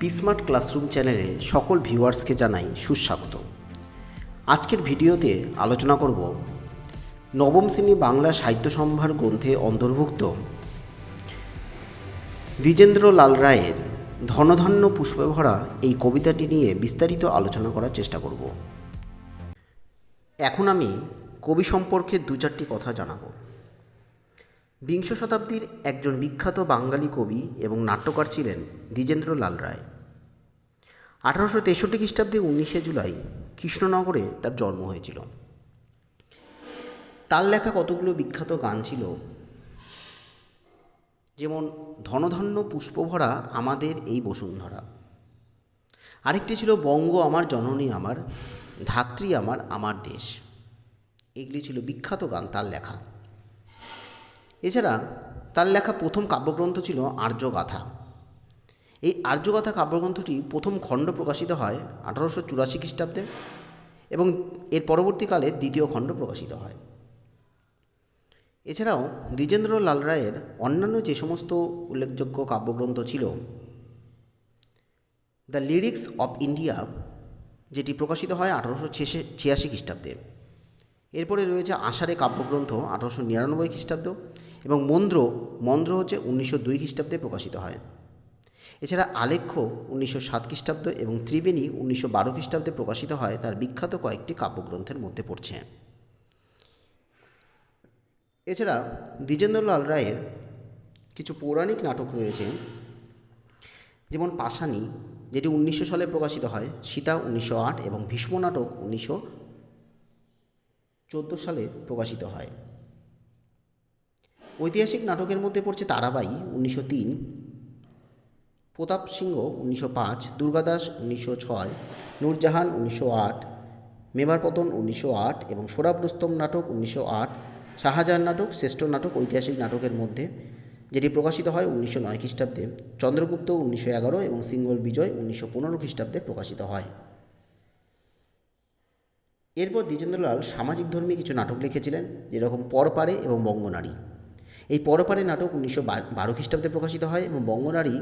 পিসমার্ট classroom চ্যানেলে সকল ভিউয়ার্সকে জানাই সুস্বাগত। আজকের ভিডিওতে আলোচনা করব নবম শ্রেণি বাংলা সাহিত্য সম্ভার গ্রন্থে অন্তর্ভুক্ত দ্বিজেন্দ্র লাল রায়ের ধনধন্য পুষ্পে ভরা এই কবিতাটি নিয়ে বিস্তারিত আলোচনা করার চেষ্টা করব। এখন আমি কবি সম্পর্কে দু চারটি কথা জানাব। বিংশ শতাব্দীর একজন বিখ্যাত বাঙালি কবি এবং নাট্যকার ছিলেন দ্বিজেন্দ্র লাল রায়। আঠারোশো তেষট্টি খ্রিস্টাব্দে উনিশে জুলাই কৃষ্ণনগরে তার জন্ম হয়েছিল। তার লেখা কতগুলো বিখ্যাত গান ছিল? যেমন, ধনধন্য পুষ্পভরা আমাদের এই বসুন্ধরা। আরেকটি ছিল, বঙ্গ আমার জননী আমার, ধাত্রী আমার আমার দেশ। এগুলি ছিল বিখ্যাত গান তার লেখা। এছাড়া তার লেখা প্রথম কাব্যগ্রন্থ ছিল আর্যগাথা। এই আর্যগাথা কাব্যগ্রন্থটি প্রথম খণ্ড প্রকাশিত হয় আঠারোশো চুরাশি খ্রিস্টাব্দে এবং এর পরবর্তীকালে দ্বিতীয় খণ্ড প্রকাশিত হয়। এছাড়াও দ্বিজেন্দ্র লাল রায়ের অন্যান্য যে সমস্ত উল্লেখযোগ্য কাব্যগ্রন্থ ছিল, দ্য লিরিক্স অফ ইন্ডিয়া, যেটি প্রকাশিত হয় আঠারোশো ছিয়াশি খ্রিস্টাব্দে। এরপরে রয়েছে আষাঢ়ে কাব্যগ্রন্থ আঠারোশো নিরানব্বই খ্রিস্টাব্দ এবং মন্দ্র মন্দ্র হচ্ছে উনিশশো দুই খ্রিস্টাব্দে প্রকাশিত হয়। এছাড়া আলেখ্য উনিশশো সাত খ্রিস্টাব্দ এবং ত্রিবেণী উনিশশো বারো খ্রিস্টাব্দে প্রকাশিত হয়, তার বিখ্যাত কয়েকটি কাব্যগ্রন্থের মধ্যে পড়ছে। এছাড়া দ্বিজেন্দ্রলাল রায়ের কিছু পৌরাণিক নাটক রয়েছে, যেমন পাশানি যেটি উনিশশো সালে প্রকাশিত হয়, সীতা উনিশশো আট এবং ভীষ্ম নাটক উনিশশো চোদ্দ সালে প্রকাশিত হয়। ঐতিহাসিক নাটকের মধ্যে পড়ছে তারাবাই উনিশশো তিন। প্রতাপ সিংহ উনিশশো পাঁচ দুর্গাদাস উনিশশো ছয়, নূরজাহান উনিশশো আট মেমারপতন উনিশশো আট এবং সোরাব রুস্তম নাটক উনিশশো আট, শাহজাহান নাটক শ্রেষ্ঠ নাটক ঐতিহাসিক নাটকের মধ্যে, যেটি প্রকাশিত হয় উনিশশো নয় খ্রিস্টাব্দে, চন্দ্রগুপ্ত উনিশশো এগারো এবং সিঙ্গল বিজয় উনিশশো পনেরো খ্রিস্টাব্দে প্রকাশিত হয়। এরপর দ্বিজেন্দ্রলাল সামাজিক ধর্মী কিছু নাটক লিখেছিলেন, যেরকম পরপারে এবং বঙ্গনারী। এই পরপারে নাটক উনিশশো বারো খ্রিস্টাব্দে প্রকাশিত হয় এবং বঙ্গনারী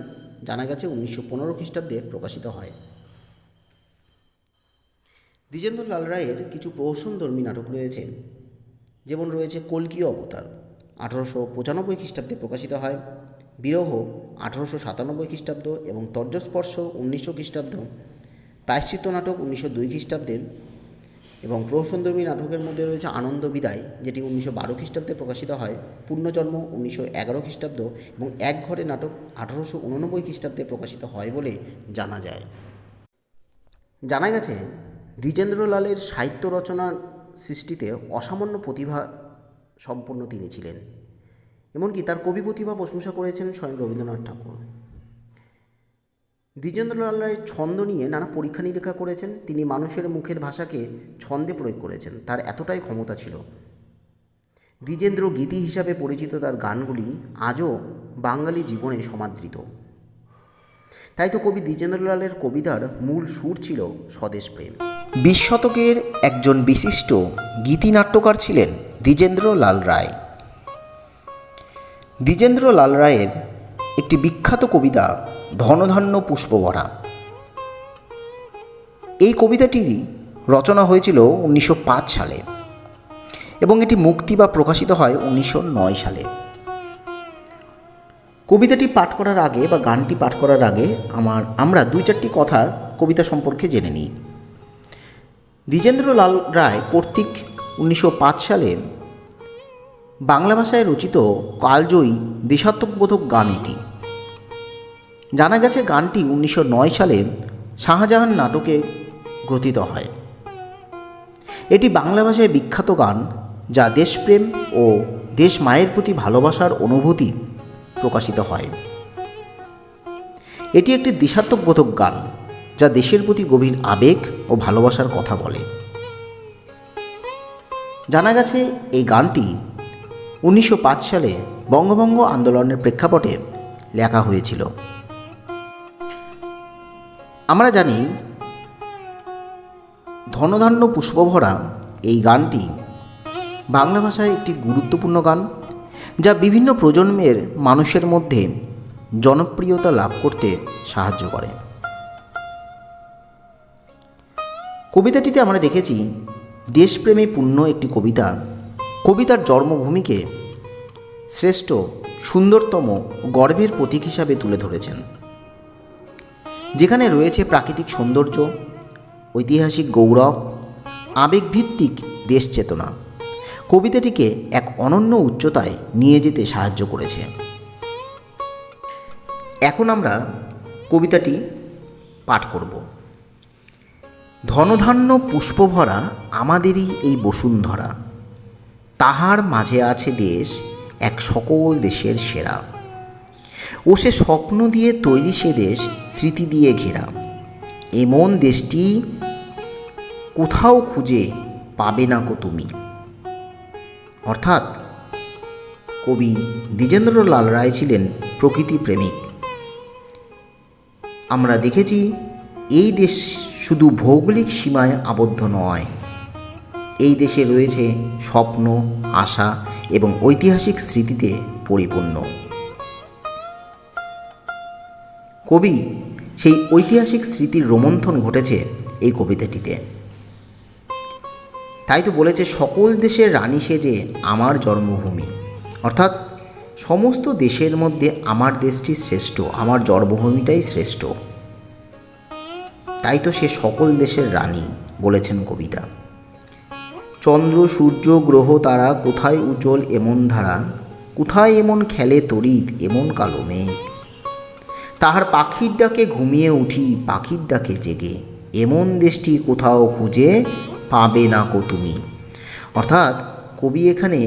জানা গেছে উনিশশো পনেরো খ্রিস্টাব্দে প্রকাশিত হয়। দ্বিজেন্দ্র লাল রায়ের কিছু প্রহসনধর্মী নাটক রয়েছে। যেমন রয়েছে কলকীয় অবতার, আঠারোশো পঁচানব্বই খ্রিস্টাব্দে প্রকাশিত হয়। বিরহ, আঠারোশো সাতানব্বই খ্রিস্টাব্দ এবং তর্জস্পর্শ উনিশশো খ্রিস্টাব্দ। প্রায়শ্চিত্ত নাটক উনিশশো দুই খ্রিস্টাব্দে এবং প্রহসনধর্মী নাটকের মধ্যে রয়েছে আনন্দ বিদায়, যেটি উনিশশো বারো খ্রিস্টাব্দে প্রকাশিত হয়। পূর্ণজন্ম উনিশশো এগারো খ্রিস্টাব্দ এবং এক ঘরে নাটক আঠারোশো উননব্বই খ্রিস্টাব্দে প্রকাশিত হয় বলে জানা যায়। জানা গেছে, দ্বিজেন্দ্রলালের সাহিত্য রচনার সৃষ্টিতে অসামান্য প্রতিভা সম্পন্ন তিনি ছিলেন। এমনকি তার কবি প্রতিভা প্রশংসা করেছেন স্বয়ং রবীন্দ্রনাথ ঠাকুর। দ্বিজেন্দ্রলাল রায় ছন্দ নিয়ে নানা পরীক্ষা নিরীক্ষা করেছেন। তিনি মানুষের মুখের ভাষাকে ছন্দে প্রয়োগ করেছেন। তার এতটাই ক্ষমতা ছিল। দ্বিজেন্দ্র গীতি হিসাবে পরিচিত তার গানগুলি আজও বাঙালি জীবনে সমাদৃত। তাই তো কবি দ্বিজেন্দ্রলালের কবিতার মূল সুর ছিল স্বদেশপ্রেম বিশ শতকের একজন বিশিষ্ট গীতিনাট্যকার ছিলেন দ্বিজেন্দ্র লাল রায়। দ্বিজেন্দ্র লাল রায়ের একটি বিখ্যাত কবিতা ধনধান্য পুষ্পভরা এই কবিতাটি রচনা হয়েছিল উনিশশো পাঁচ সালে এবং এটি মুক্তি বা প্রকাশিত হয় উনিশশো নয় সালে। কবিতাটি পাঠ করার আগে বা গানটি পাঠ করার আগে আমার, আমরা দুই চারটি কথা কবিতা সম্পর্কে জেনে নিই। দ্বিজেন্দ্রলাল রায় কর্তৃক উনিশশো পাঁচ সালে বাংলা ভাষায় রচিত কালজয়ী দেশাত্মকবোধক গান এটি। জানা গেছে গানটি উনিশশো নয় সালে শাহজাহান নাটকে গ্রথিত হয়। এটি বাংলা ভাষায় বিখ্যাত গান যা দেশপ্রেম ও দেশ মায়ের প্রতি ভালোবাসার অনুভূতি প্রকাশিত হয়। এটি একটি দেশাত্মবোধক গান যা দেশের প্রতি গভীর আবেগ ও ভালোবাসার কথা বলে। জানা গেছে এই গানটি উনিশশো পাঁচ সালে বঙ্গভঙ্গ আন্দোলনের প্রেক্ষাপটে লেখা হয়েছিল। আমরা জানি ধনধান্য পুষ্পভরা এই গানটি বাংলা ভাষায় একটি গুরুত্বপূর্ণ গান যা বিভিন্ন প্রজন্মের মানুষের মধ্যে জনপ্রিয়তা লাভ করতে সাহায্য করে। কবিতাটিতে আমরা দেখেছি, দেশপ্রেমে পূর্ণ একটি কবিতা। কবিতার জন্মভূমিকে শ্রেষ্ঠ, সুন্দরতম গর্বের প্রতীক হিসাবে তুলে ধরেছেন। যেখানে রয়েছে প্রাকৃতিক সৌন্দর্য, ঐতিহাসিক গৌরব, আবেগভিত্তিক দেশ চেতনা কবিতাটিকে এক অনন্য উচ্চতায় নিয়ে যেতে সাহায্য করেছে। এখন আমরা কবিতাটি পাঠ করব। ধনধান্য পুষ্পভরা আমাদেরই এই বসুন্ধরা। তাহার মাঝে আছে দেশ, এক সকল দেশের সেরা। ও সে স্বপ্ন দিয়ে তৈরি সে দেশ, স্মৃতি দিয়ে ঘেরা। এমন দেশটি কোথাও খুঁজে পাবে না কো তুমি। অর্থাৎ কবি দ্বিজেন্দ্রলাল রায় ছিলেন প্রকৃতি প্রেমিক। আমরা দেখেছি, এই দেশ শুধু ভৌগোলিক সীমায় আবদ্ধ নয়। এই দেশে রয়েছে স্বপ্ন, আশা এবং ঐতিহাসিক স্মৃতিতে পরিপূর্ণ। কবি, সেই ঐতিহাসিক স্মৃতির রোমন্থন ঘটেছে এই কবিতাটিতে। তাই তো বলেছে, সকল দেশের রানী সেজে আমার জন্মভূমি। অর্থাৎ, সমস্ত দেশের মধ্যে আমার দেশটি শ্রেষ্ঠ, আমার জন্মভূমিটাই শ্রেষ্ঠ। তাই তো সে সকল দেশের রানী বলেছেন কবিতা। চন্দ্র, সূর্য, গ্রহ, তারা কোথায় উজ্জ্বল এমন ধারা, কোথায় এমন খেলে তড়িৎ, এমন কালো মেঘ তাহার পাখির ডাকে ঘুমিয়ে উঠি, পাখির ডাকে জেগে। এমন দেশটি কোথাও খুঁজে পাবে না কো তুমি। অর্থাৎ কবি এখানে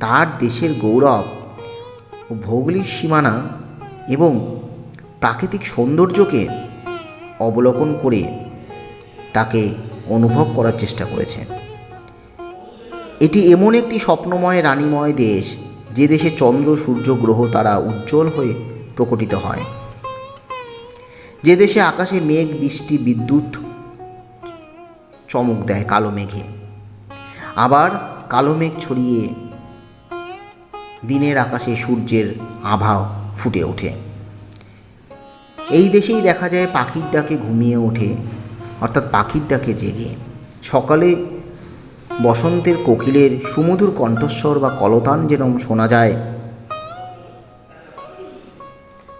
তার দেশের গৌরব ও ভৌগোলিক সীমানা এবং প্রাকৃতিক সৌন্দর্যকে অবলোকন করে তাকে অনুভব করার চেষ্টা করেছে এটি এমন একটি স্বপ্নময়, রানীময় দেশ, যে দেশে চন্দ্র, সূর্য, গ্রহ তারা উজ্জ্বল হয়ে প্রকটিত হয়। যে দেশে আকাশে মেঘ, বৃষ্টি, বিদ্যুৎ চমক দেয় কালো মেঘে। আবার কালো মেঘ ছড়িয়ে দিনের আকাশে সূর্যের আভা ফুটে ওঠে। এই দেশেই দেখা যায় পাখির ডাকে ঘুমিয়ে ওঠে, অর্থাৎ পাখির ডাকে জেগে। সকালে বসন্তের কোকিলের সুমধুর কণ্ঠস্বর বা কলতান যেরকম শোনা যায়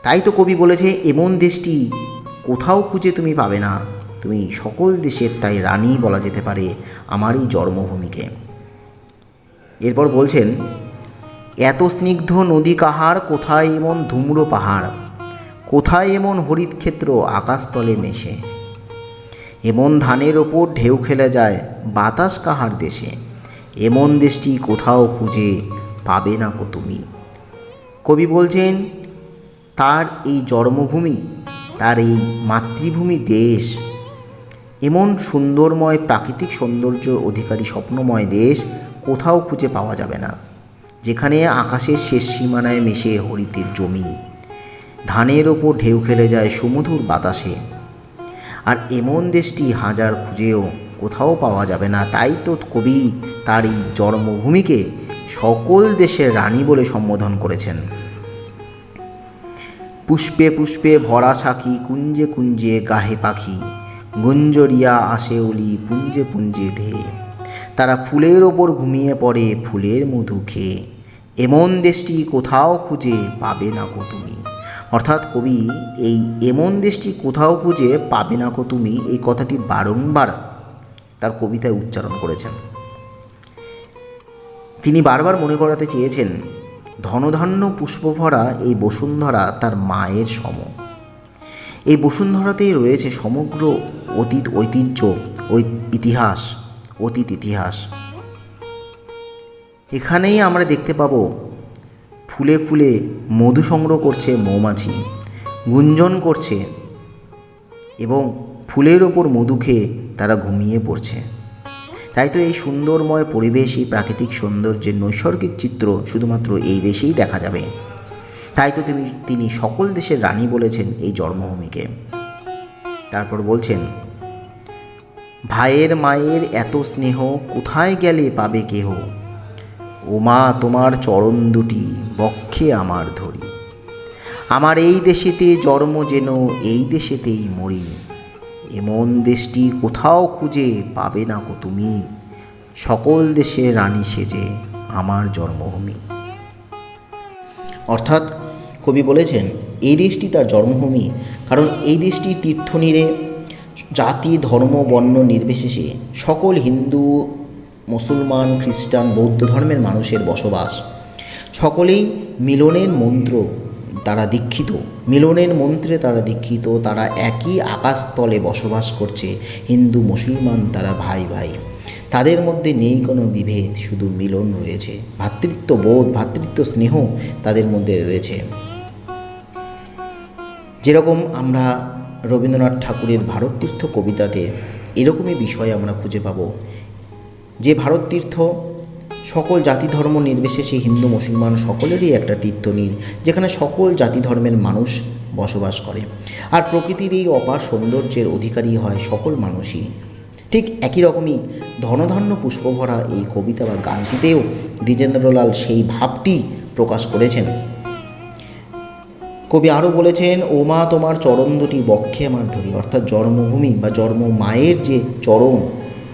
তাই তো কবি বলেছে, এমন দেশটি কোথাও খুঁজে তুমি পাবে না। তুমি সকল দেশের তাই রানী বলা যেতে পারে আমারই জন্মভূমিকে। এরপর বলছেন, এত স্নিগ্ধ নদী কাহার, কোথায় এমন ধুম্র পাহাড়? কোথায় এমন হরিৎক্ষেত্র আকাশতলে মেশে? এমন ধানের ওপর ঢেউ খেলে যায় বাতাস কাহার দেশে? এমন দেশটি কোথাও খুঁজে পাবে না কো তুমি? কবি বলছেন তার এই জন্মভূমি, তার এই মাতৃভূমি দেশ। এমন সুন্দরময় প্রাকৃতিক সৌন্দর্য অধিকারী স্বপ্নময় দেশ কোথাও খুঁজে পাওয়া যাবে না, যেখানে আকাশের শেষ সীমানায় মেশে হরিতের জমি। ধানের ওপর ঢেউ খেলে যায় সুমধুর বাতাসে। আর এমন দেশটি হাজার খুঁজেও কোথাও পাওয়া যাবে না, তাই তো কবি তার এই জন্মভূমিকে সকল দেশের রানী বলে সম্বোধন করেছেন। পুষ্পে পুষ্পে ভরা সাখী, কুঞ্জে কুঞ্জে গাহে পাখি, গুঞ্জরিয়া আসে অলি, পুঞ্জে পুঞ্জে ধেয়ে তারা ফুলের ওপর ঘুমিয়ে পড়ে, ফুলের মধু খেয়ে। এমন দেশটি কোথাও খুঁজে পাবে না কো তুমি। অর্থাৎ কবি, এই এমন দেশটি কোথাও খুঁজে পাবে না কো তুমি, এই কথাটি বারংবার তার কবিতায় উচ্চারণ করেছেন। তিনি বারবার মনে করাতে চেয়েছেন ধনধান্য পুষ্পভরা এই বসুন্ধরা তার মায়ের সম। এই বসুন্ধরাতেই রয়েছে সমগ্র অতীত ঐতিহ্য ইতিহাস, অতীত ইতিহাস। এখানেই আমরা দেখতে পাবো, ফুলে ফুলে মধু সংগ্রহ করছে মৌমাছি, গুঞ্জন করছে এবং ফুলের ওপর মধু খেয়ে তারা ঘুমিয়ে পড়ছে। তাই তো এই সুন্দরময় পরিবেশ, এই প্রাকৃতিক সৌন্দর্যের নৈসর্গিক চিত্র শুধুমাত্র এই দেশেই দেখা যাবে। তাই তো তিনি তিনি সকল দেশের রানী বলেছেন এই জন্মভূমিকে। তারপর বলছেন, ভাইয়ের মায়ের এত স্নেহ কোথায় গেলে পাবে কেহ? ও মা, তোমার চরণ দুটি বক্ষে আমার ধরি। আমার এই দেশেতে জন্ম যেন, এই দেশেতেই মরি। এমন দেশটি কোথাও খুঁজে পাবে না কো তুমি। সকল দেশে রানী সেজে আমার জন্মভূমি। অর্থাৎ কবি বলেছেন, এই দেশটি তার জন্মভূমি, কারণ এই দেশটি তীর্থনীরে, জাতি, ধর্ম, বর্ণ নির্বিশেষে সকল হিন্দু, মুসলমান, খ্রিস্টান, বৌদ্ধ ধর্মের মানুষের বসবাস। সকলেই মিলনের মন্ত্র তারা দীক্ষিত। মিলনের মন্ত্রে তারা দীক্ষিত, তারা একই আকাশতলে বসবাস করছে, হিন্দু, মুসলমান, তারা ভাই ভাই। তাদের মধ্যে নেই কোনো বিভেদ, শুধু মিলন রয়েছে। ভ্রাতৃত্ব বোধ ভ্রাতৃত্ব স্নেহ তাদের মধ্যে রয়েছে। যেরকম আমরা রবীন্দ্রনাথ ঠাকুরের ভারততীর্থ কবিতাতে, এরকমই বিষয় আমরা খুঁজে পাব। যে ভারততীর্থ সকল জাতি ধর্ম নির্বিশেষে হিন্দু মুসলমান সকলেরই একটা তীর্থনীর, যেখানে সকল জাতি ধর্মের মানুষ বসবাস করে। আর প্রকৃতির এই অপার সৌন্দর্যের অধিকারী হয় সকল মানুষই। ঠিক একই রকমই ধনধান্য পুষ্পভরা এই কবিতা বা গানটিতেও দ্বিজেন্দ্রলাল সেই ভাবটি প্রকাশ করেছেন। কবি আরও বলেছেন ও মা তোমার চরণ দুটি বক্ষে আমার ধরি। অর্থাৎ জন্মভূমি বা জন্ম মায়ের যে চরণ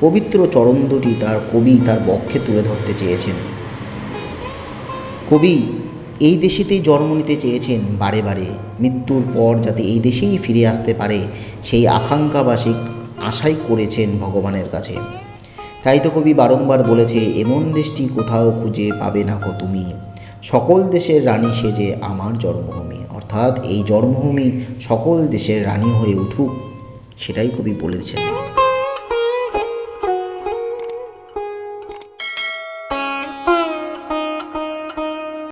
পবিত্র চরণ দুটি তার কবি তার বক্ষে তুলে ধরতে চেয়েছেন। কবি, এই দেশেতেই জন্ম নিতে চেয়েছেন বারে বারে। মৃত্যুর পর যাতে এই দেশেই ফিরে আসতে পারে, সেই আকাঙ্ক্ষা বা সেই আশাই করেছেন ভগবানের কাছে। তাই তো কবি বারংবার বলেছে, এমন দেশটি কোথাও খুঁজে পাবে না কো তুমি। সকল দেশের রানী সেজে আমার জন্মভূমি। অর্থাৎ এই জন্মভূমি সকল দেশের রানী হয়ে উঠুক। সেটাই কবি বলেছেন।